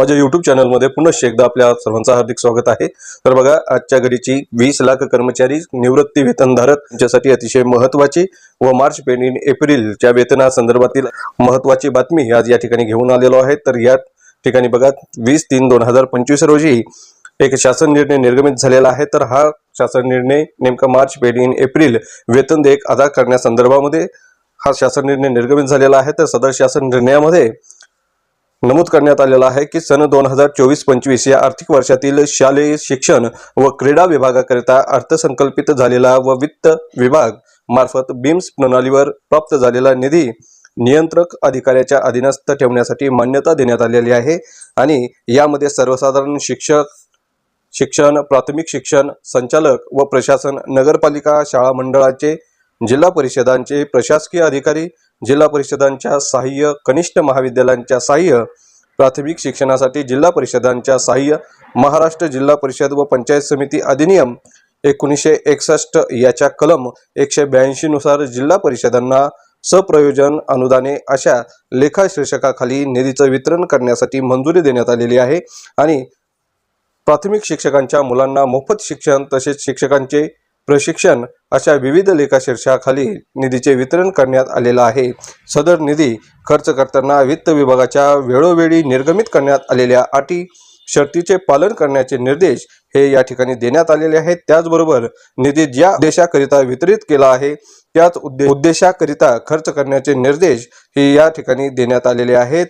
माझ्या युट्यूब चॅनलमध्ये पुनश्च एकदा आपल्या सर्वांचं हार्दिक स्वागत आहे. तर बघा आजच्या घडीची वीस लाख कर्मचारी निवृत्ती वेतनधारक यांच्यासाठी अतिशय महत्वाची व मार्च पेंडिंग एप्रिलच्या वेतनासंदर्भातील महत्वाची बातमी आज या ठिकाणी घेऊन आलेलो आहे. तर या ठिकाणी बघा वीस तीन दोन हजार पंचवीस रोजी एक शासन निर्णय निर्गमित झालेला आहे. तर हा शासन निर्णय नेमका मार्च पेंडिंग एप्रिल वेतन देयक अदा करण्यासंदर्भामध्ये हा शासन निर्णय निर्गमित झालेला आहे. तर सदर शासन निर्णयामध्ये नमूद करण्यात आलेलं आहे की सन दोन हजार चोवीस पंचवीस या आर्थिक वर्षातील शालेय शिक्षण व क्रीडा विभागाकरिता अर्थसंकल्पित झालेला व वित्त विभाग मार्फत बीम्स प्रणालीवर प्राप्त झालेला निधी नियंत्रक अधिकाऱ्याच्या अधीनस्थ ठेवण्यासाठी मान्यता देण्यात आलेली आहे आणि यामध्ये सर्वसाधारण शिक्षक शिक्षण प्राथमिक शिक्षण संचालक व प्रशासन नगरपालिका शाळा मंडळाचे जिल्हा परिषदांचे प्रशासकीय अधिकारी जिल्हा परिषदांच्या सहाय्य कनिष्ठ महाविद्यालयांच्या सहाय्य प्राथमिक शिक्षणासाठी जिल्हा परिषदांच्या सहाय्य महाराष्ट्र जिल्हा परिषद व पंचायत समिती अधिनियम एकोणीसशे एकसष्ट याच्या कलम एकशे ब्याऐंशी नुसार जिल्हा परिषदांना सप्रयोजन अनुदाने अशा लेखा शीर्षकाखाली निधीचं वितरण करण्यासाठी मंजुरी देण्यात आलेली आहे. आणि प्राथमिक शिक्षकांच्या मुलांना मोफत शिक्षण तसेच शिक्षकांचे प्रशिक्षण अशा विविध लेखाशीर्षाखाली निधीचे वितरण करण्यात आलेलं आहे. सदर निधी खर्च करताना वित्त विभागाच्या वेळोवेळी निर्गमित करण्यात आलेल्या अटी शर्तीचे पालन करण्याचे निर्देश हे या ठिकाणी देण्यात आलेले आहेत. त्याचबरोबर निधी ज्या उद्देशाकरिता वितरित केला आहे त्याच उद्दे उद्देशाकरिता खर्च करण्याचे निर्देश हे या ठिकाणी देण्यात आलेले आहेत.